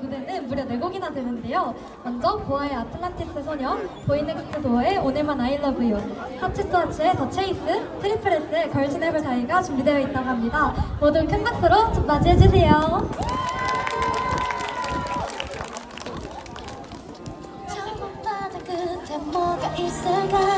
무대는 무려 4곡이나 되는데요. 먼저 보아의 아틀란티스 소녀, 보이넥스트 그 도어의 오늘만 아이러브유 you, 하츠스와츠의 더 체이스, 트리플스의 걸스네블 다이가 준비되어 있다고 합니다. 모두 큰 박수로 맞이해주세요. 끝에 뭐가 있을까